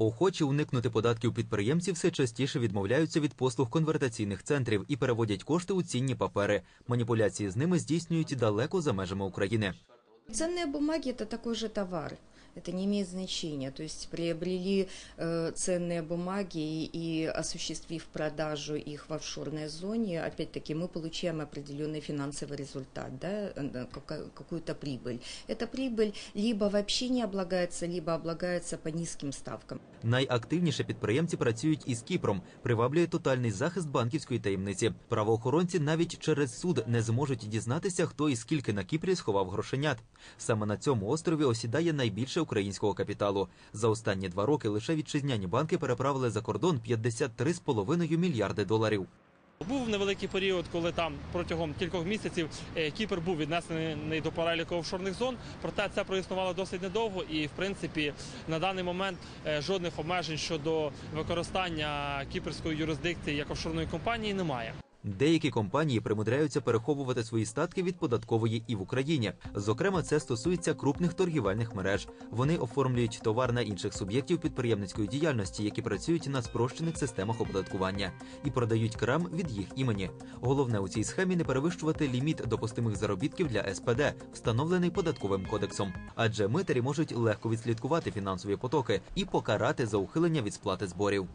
Охочі уникнути податків підприємці все частіше відмовляються від послуг конвертаційних центрів і переводять кошти у цінні папери. Маніпуляції з ними здійснюють далеко за межами України. Ценные бумаги – это такой же товар. Это не имеет значения. То есть приобрели э, ценные бумаги и, и осуществив продажу их в офшорной зоне, опять-таки мы получаем определенный финансовый результат, да, э, кака- какую-то прибыль. Эта прибыль либо вообще не облагается, либо облагается по низким ставкам. Найактивніше підприємці працюють із Кіпром. Приваблює тотальний захист банківської таємниці. Правоохоронці навіть через суд не зможуть дізнатися, хто і скільки на Кіпрі сховав грошенят. Саме на цьому острові осідає найбільше українського капіталу. За останні два роки лише вітчизняні банки переправили за кордон 53,5 мільярди доларів. Був невеликий період, коли там протягом кількох місяців е, Кіпр був віднесений до переліку офшорних зон. Проте це проіснувало досить недовго, і в принципі на даний момент е, жодних обмежень щодо використання кіпрської юрисдикції як офшорної компанії немає. Деякі компанії примудряються переховувати свої статки від податкової і в Україні. Зокрема, це стосується крупних торгівельних мереж. Вони оформлюють товар на інших суб'єктів підприємницької діяльності, які працюють на спрощених системах оподаткування, і продають крам від їх імені. Головне у цій схемі не перевищувати ліміт допустимих заробітків для СПД, встановлений податковим кодексом. Адже митарі можуть легко відслідкувати фінансові потоки і покарати за ухилення від сплати зборів.